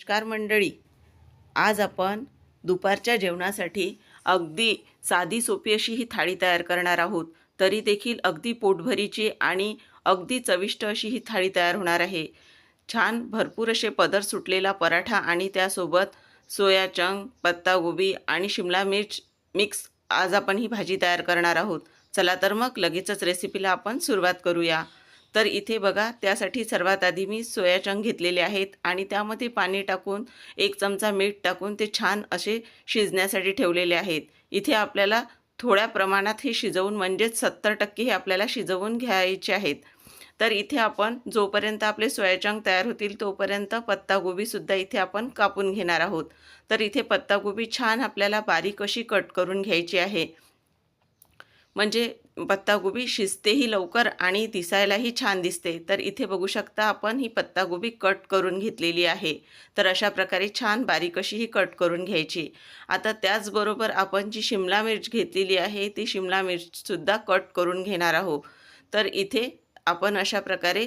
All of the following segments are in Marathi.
नमस्कार मंडळी. आज आपण दुपारच्या जेवणासाठी अगदी साधी सोपी अशी ही थाळी तयार करणार आहोत. तरी देखील अगदी पोटभरीची आणि अगदी चविष्ट अशी ही थाळी तयार होणार आहे. छान भरपूर असे पदर सुटलेला पराठा आणि त्यासोबत सोया चंग पत्तागोबी आणि शिमला मिर्च मिक्स आज आपण ही भाजी तयार करणार आहोत. चला तर मग लगेचच रेसिपीला आपण सुरुवात करूया. तर इथे बघा त्यासाठी सर्वात आधी मी सोयाचंग घेतलेले आहेत आणि त्यामध्ये पाणी टाकून एक चमचा मीठ टाकून ते छान असे शिजण्यासाठी ठेवलेले आहेत. इथे आपल्याला थोड्या प्रमाणात हे शिजवून म्हणजेच सत्तर टक्के हे आपल्याला शिजवून घ्यायचे आहेत. तर इथे आपण जोपर्यंत आपले सोयाचंग तयार होतील तोपर्यंत पत्तागोबीसुद्धा इथे आपण कापून घेणार आहोत. तर इथे पत्तागोबी छान आपल्याला बारीक अशी कट करून घ्यायची आहे. म्हणजे पत्तागोबी शिजतेही लवकर आणि दिसायलाही छान दिसते. तर इथे बघू शकता आपण ही पत्तागोबी कट करून घेतलेली आहे. तर अशा प्रकारे छान बारीक अशी ही कट करून घ्यायची. आता त्याचबरोबर आपण जी शिमला मिर्च घेतलेली आहे ती शिमला मिर्चसुद्धा कट करून घेणार आहोत. तर इथे आपण अशा प्रकारे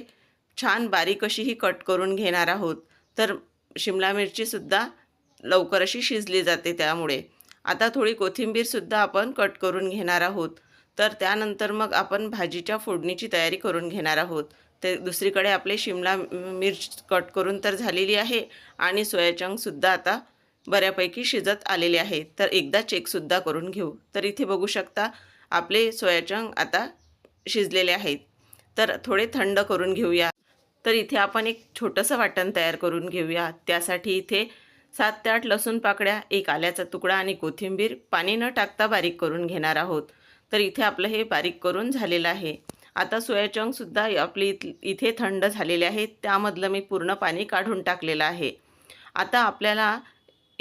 छान बारीक अशी ही कट करून घेणार आहोत. तर शिमला मिरचीसुद्धा लवकर अशी शिजली जाते त्यामुळे. आता थोडी कोथिंबीरसुद्धा आपण कट करून घेणार आहोत. तर त्यानंतर मग आपण भाजीच्या फोडणीची तयारी करून घेणार आहोत. ते दुसरीकडे आपले शिमला मिर्च कट करून तर झालेली आहे आणि सोयाचंगसुद्धा आता बऱ्यापैकी शिजत आलेले आहे. तर एकदा चेकसुद्धा करून घेऊ. तर इथे बघू शकता आपले सोयाचंग आता शिजलेले आहेत. तर थोडे थंड करून घेऊया. तर इथे आपण एक छोटंसं वाटण तयार करून घेऊया. त्यासाठी इथे सात ते आठ लसूण पाकड्या एक आल्याचा तुकडा आणि कोथिंबीर पाणी न टाकता बारीक करून घेणार आहोत. तर इथे आपलं हे बारीक करून झालेलं आहे. आता सोयाचंकसुद्धा आपली इथ इथे थंड झालेले आहे त्यामधलं मी पूर्ण पाणी काढून टाकलेलं आहे. आता आपल्याला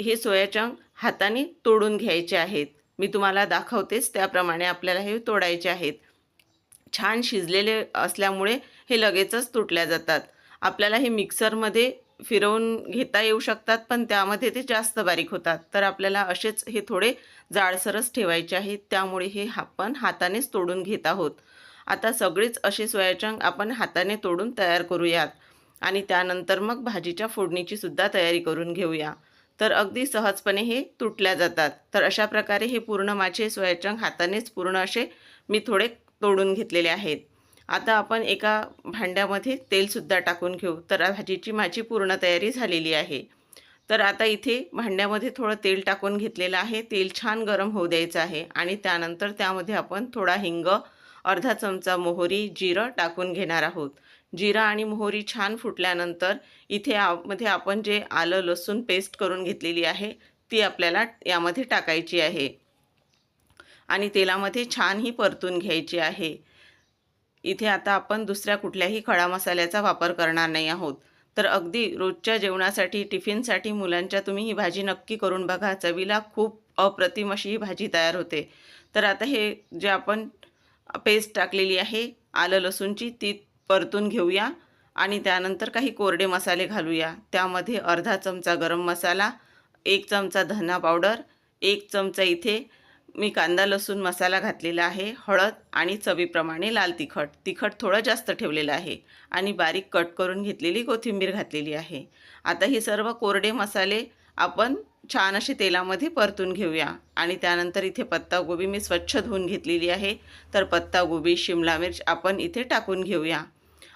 हे सोयाचंक हाताने तोडून घ्यायचे आहेत. मी तुम्हाला दाखवतेच त्याप्रमाणे आपल्याला हे तोडायचे आहेत. छान शिजलेले असल्यामुळे हे लगेचच तुटल्या जातात. आपल्याला हे मिक्सरमध्ये फिरवून घेता येऊ शकतात पण त्यामध्ये ते जास्त बारीक होतात. तर आपल्याला असेच हे थोडे जाडसरच ठेवायचे आहेत. त्यामुळे हे आपण हातानेच तोडून घेत आहोत. आता सगळेच असे सोयाचंक आपण हाताने तोडून तयार करूयात. आणि त्यानंतर मग भाजीच्या फोडणीची सुद्धा तयारी करून घेऊया. तर अगदी सहजपणे हे तुटल्या जातात. तर अशा प्रकारे हे पूर्ण माझे सोयाचंक हातानेच पूर्ण असे मी थोडे तोडून घेतलेले आहेत. आता आपण एका भांड्यामध्ये तेलसुद्धा टाकून घेऊ. तर भाजीची माझी पूर्ण तयारी झालेली आहे. तर आता इथे भांड्यामध्ये थोडं तेल टाकून घेतलेलं आहे. तेल छान गरम होऊ द्यायचं आहे आणि त्यानंतर त्यामध्ये आपण थोडा हिंग अर्धा चमचा मोहरी जिरं टाकून घेणार आहोत. जिरं आणि मोहरी छान फुटल्यानंतर इथे मध्ये आपण जे आलं लसूण पेस्ट करून घेतलेली आहे ती आपल्याला यामध्ये टाकायची आहे. आणि तेलामध्ये छानही परतून घ्यायची आहे. इथे आता आपण दुसऱ्या कुठल्याही खडा मसाल्याचा वापर करणार नाही आहोत. तर अगदी रोजच्या जेवणासाठी टिफिनसाठी मुलांच्या तुम्ही ही भाजी नक्की करून बघा. चवीला खूप अप्रतिम अशी ही भाजी तयार होते. तर आता हे जे आपण पेस्ट टाकलेली आहे आलं लसूणची ती परतून घेऊया आणि त्यानंतर काही कोरडे मसाले घालूया. त्यामध्ये अर्धा चमचा गरम मसाला एक चमचा धना पावडर एक चमचा इथे मी कांदा लसूण मसाला घातलेला आहे हळद आणि चवीप्रमाणे लाल तिखट. तिखट थोडं जास्त ठेवलेलं आहे आणि बारीक कट करून घेतलेली कोथिंबीर घातलेली आहे. आता हे सर्व कोरडे मसाले आपण छान असे तेलामध्ये परतून घेऊया आणि त्यानंतर इथे पत्तागोबी मी स्वच्छ धुवून घेतलेली आहे. तर पत्तागोबी शिमला मिर्च आपण इथे टाकून घेऊया.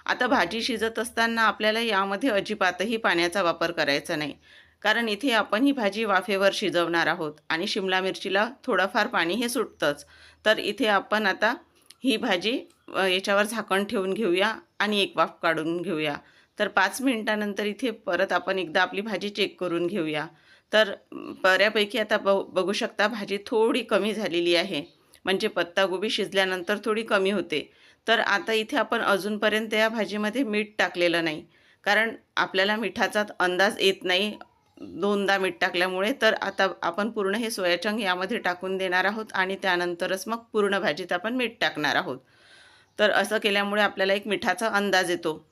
आता भाजी शिजत असताना आपल्याला यामध्ये अजिबातही पाण्याचा वापर करायचा नाही. कारण इथे आपण ही भाजी वाफेवर शिजवणार आहोत आणि शिमला मिरचीला थोडंफार पाणी हे सुटतंच. तर इथे आपण आता ही भाजी याच्यावर झाकण ठेवून घेऊया आणि एक वाफ काढून घेऊया. तर पाच मिनटानंतर इथे परत आपण एकदा आपली भाजी चेक करून घेऊया. तर बऱ्यापैकी आता ब बघू शकता भाजी थोडी कमी झालेली आहे. म्हणजे पत्तागोबी शिजल्यानंतर थोडी कमी होते. तर आता इथे आपण अजूनपर्यंत या भाजीमध्ये मीठ टाकलेलं नाही. कारण आपल्याला मिठाचा अंदाज येत नाही. दोनदा मीठ टाकल्यामुळे तर आता आपण पूर्ण हे सोयाचंग यामध्ये टाकून देणार आहोत आणि त्यानंतरच मग पूर्ण भाजीत आपण मीठ टाकणार आहोत. तर असं केल्यामुळे आपल्याला एक मिठाचा अंदाज येतो.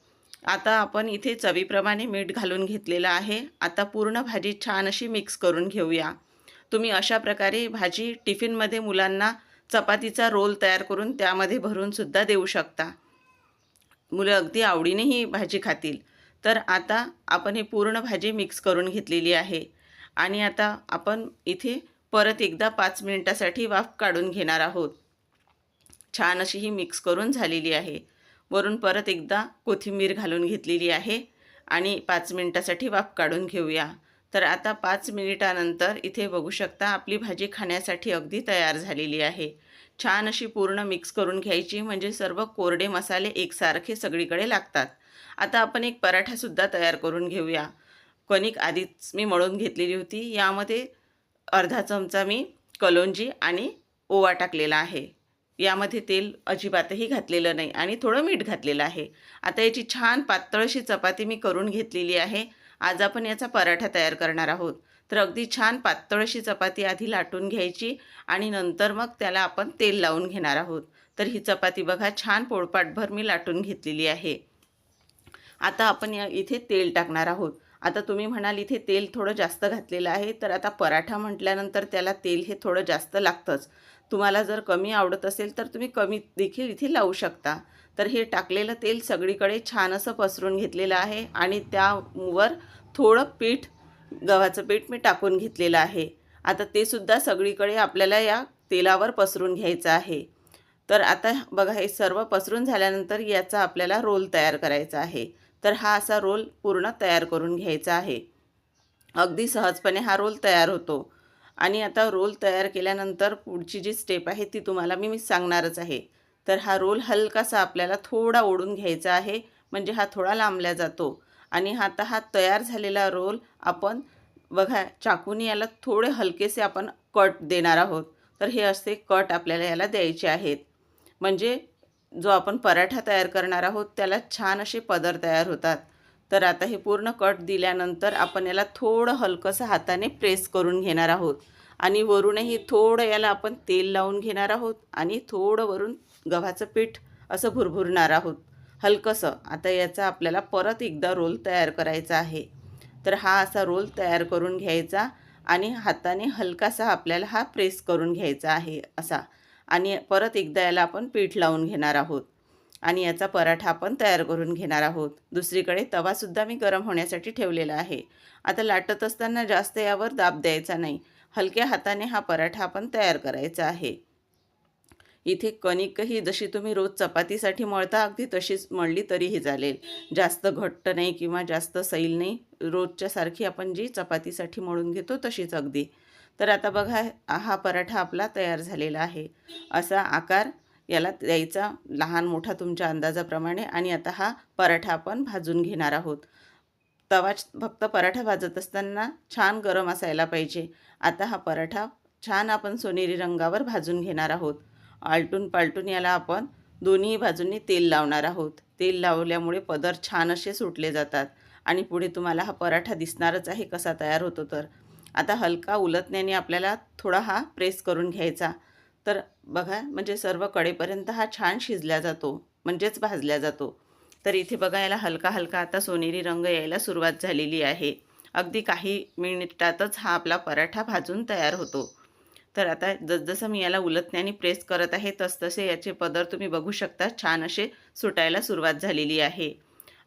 आता आपण इथे चवीप्रमाणे मीठ घालून घेतलेलं आहे. आता पूर्ण भाजी छान अशी मिक्स करून घेऊया. तुम्ही अशा प्रकारे भाजी टिफिनमध्ये मुलांना चपातीचा रोल तयार करून त्यामध्ये भरूनसुद्धा देऊ शकता. मुलं अगदी आवडीने ही भाजी खातील. तर आता आपण हे पूर्ण भाजी मिक्स करून घेतलेली आहे. आणि आता आपण इथे परत एकदा पाच मिनिटासाठी वाफ काढून घेणार आहोत. छान अशी ही मिक्स करून झालेली आहे. वरून परत एकदा कोथिंबीर घालून घेतलेली आहे आणि पाच मिनिटासाठी वाफ काढून घेऊया. तर आता पाच मिनिटानंतर इथे बघू शकता आपली भाजी खाण्यासाठी अगदी तयार झालेली आहे. छान अशी पूर्ण मिक्स करून घ्यायची म्हणजे सर्व कोरडे मसाले एकसारखे सगळीकडे लागतात. आता आपण एक पराठासुद्धा तयार करून घेऊया. कणिक आधीच मी मळून घेतलेली होती. यामध्ये अर्धा चमचा मी कलोंजी आणि ओवा टाकलेला आहे. यामध्ये तेल अजिबातही घातलेलं नाही आणि थोडं मीठ घातलेलं आहे. आता याची छान पातळशी चपाती मी करून घेतलेली आहे. आज आपण याचा पराठा तयार करणार आहोत. तर अगदी छान पातळशी चपाती आधी लाटून घ्यायची आणि नंतर मग त्याला आपण तेल लावून घेणार आहोत. तर ही चपाती बघा छान पोळपाटभर मी लाटून घेतलेली आहे. आता आपण या इथे तेल टाकणार आहोत. आता तुम्ही म्हणाल इथे तेल थोडं जास्त घातलेलं आहे तर आता पराठा म्हटल्यानंतर त्याला तेल हे थोडं जास्त लागतंच. तुम्हाला जर कमी आवडत असेल तर तुम्ही कमी देखील इथे लावू शकता. तर हे टाकलेलं तेल सगळीकडे छान असं पसरून घेतलेलं आहे आणि त्यावर थोडं पीठ गव्हाचं पीठ मी टाकून घेतलेलं आहे. आता ते सुद्धा सगळीकडे आपल्याला या तेलावर पसरून घ्यायचं आहे. तर आता बघा हे सर्व पसरून झाल्यानंतर याचा आपल्याला रोल तयार करायचा आहे. तर हा असा रोल पूर्ण तयार करून घ्यायचा आहे. अगदी सहजपणे हा रोल तयार होतो. आणि आता रोल तयार केल्यानंतर पुढची जी स्टेप आहे ती तुम्हाला मी मी सांगणारच आहे. तर हा रोल हलकासा आपल्याला थोडा ओढून घ्यायचा आहे म्हणजे हा थोडा लांबल्या जातो. आणि आता हा तयार झालेला रोल आपण बघा चाकूने याला थोडे हलकेसे आपण कट देणार आहोत. तर हे असे कट आपल्याला याला द्यायचे आहेत. म्हणजे जो आपण पराठा तयार करणार आहोत त्याला छान असे पदर तयार होतात. तर आता हे पूर्ण कट दिल्यानंतर आपण याला थोडं हलकंसं हाताने प्रेस करून घेणार आहोत. आणि वरूनही थोडं याला आपण तेल लावून घेणार आहोत आणि थोडं वरून गव्हाचं पीठ असं भुरभुरणार आहोत. हलकंसं. आता याचा आपल्याला परत एकदा रोल तयार करायचा आहे. तर हा असा रोल तयार करून घ्यायचा आणि हाताने हलकासा आपल्याला हा प्रेस करून घ्यायचा आहे असा. आणि परत एकदा याला आपण पीठ लावून घेणार आहोत. आणि याचा पराठा आपण तयार करून घेणार आहोत. दुसरीकडे तवासुद्धा मी गरम होण्यासाठी ठेवलेला आहे. आता लाटत असताना जास्त यावर दाब द्यायचा नाही. हलक्या हाताने हा पराठा आपण तयार करायचा आहे. इथे कणिकही जशी तुम्ही रोज चपातीसाठी मळता अगदी तशीच मळली तरीही चालेल. जास्त घट्ट नाही किंवा जास्त सैल नाही. रोजच्यासारखी आपण जी चपातीसाठी मळून घेतो तशीच अगदी. तर आता बघा हा पराठा आपला तयार झालेला आहे. असा आकार याला द्यायचा लहान मोठा तुमच्या अंदाजाप्रमाणे आणि आता हा पराठा आपण भाजून घेणार आहोत. तवा फक्त पराठा भाजत असताना छान गरम असायला पाहिजे. आता हा पराठा छान आपण सोनेरी रंगावर भाजून घेणार आहोत. आलटून पालटून याला आपण दोन्ही बाजूंनी तेल लावणार आहोत. तेल लावल्यामुळे पदर छान असे सुटले जातात. आणि पुढे तुम्हाला हा पराठा दिसणारच आहे कसा तयार होतो तर. आता हलका उलटण्याने आपल्याला थोडा हा प्रेस करून घ्यायचा. तर बघा म्हणजे सर्व कडेपर्यंत हा छान शिजला जातो म्हणजेच भाजला जातो. तर इथे बघा याला हलका हलका आता सोनेरी रंग यायला सुरुवात झालेली आहे. अगदी काही मिनिटातच हा आपला पराठा भाजून तयार होतो. तर आता जसजसं मी याला उलटण्याने प्रेस करत आहे तसतसे याचे पदर तुम्ही बघू शकता छान असे सुटायला सुरुवात झालेली आहे.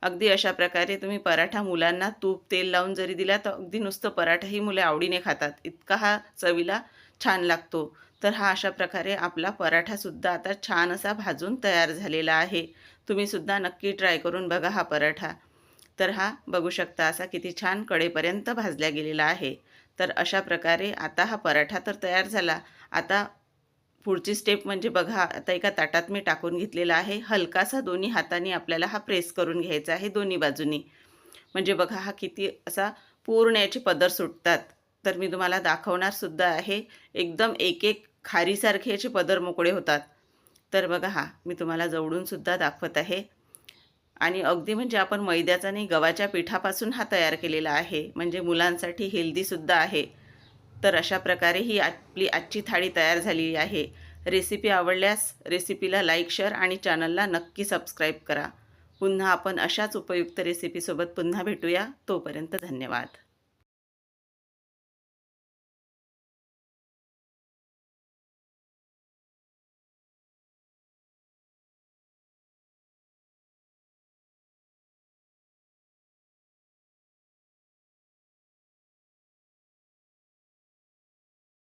अगदी अशा प्रकारे तुम्ही पराठा मुलांना तूप तेल लावून जरी दिला तर अगदी नुसतं पराठाही मुले आवडीने खातात. इतका हा चवीला छान लागतो. तर हा अशा प्रकारे आपला पराठासुद्धा आता छान असा भाजून तयार झालेला आहे. तुम्हीसुद्धा नक्की ट्राय करून बघा हा पराठा. तर हा बघू शकता असा किती छान कडेपर्यंत भाजल्या गेलेला आहे. तर अशा प्रकारे आता हा पराठा तर तयार झाला. आता पुढची स्टेप म्हणजे बघा आता एका ताटात मी टाकून घेतलेला आहे. हलकासा दोन्ही हाताने आपल्याला हा प्रेस करून घ्यायचा आहे दोन्ही बाजूनी. म्हणजे बघा हा किती असा पूर्ण याचे पदर सुटतात. तर मी तुम्हाला दाखवणारसुद्धा आहे एकदम एक एक खारीसारखे याचे पदर मोकळे होतात. तर बघा हा मी तुम्हाला जवळूनसुद्धा दाखवत आहे. आणि अगदी म्हणजे आपण मैद्याचा नाही गव्हाच्या पिठापासून हा तयार केलेला आहे. म्हणजे मुलांसाठी हेल्दीसुद्धा आहे. तर अशा प्रकारे ही आपली आजची थाळी तयार झालेली आहे. रेसिपी आवडल्यास रेसिपीला लाईक शेअर आणि चॅनलला नक्की सबस्क्राईब करा. पुन्हा आपण अशाच उपयुक्त रेसिपीसोबत पुन्हा भेटूया. तोपर्यंत धन्यवाद.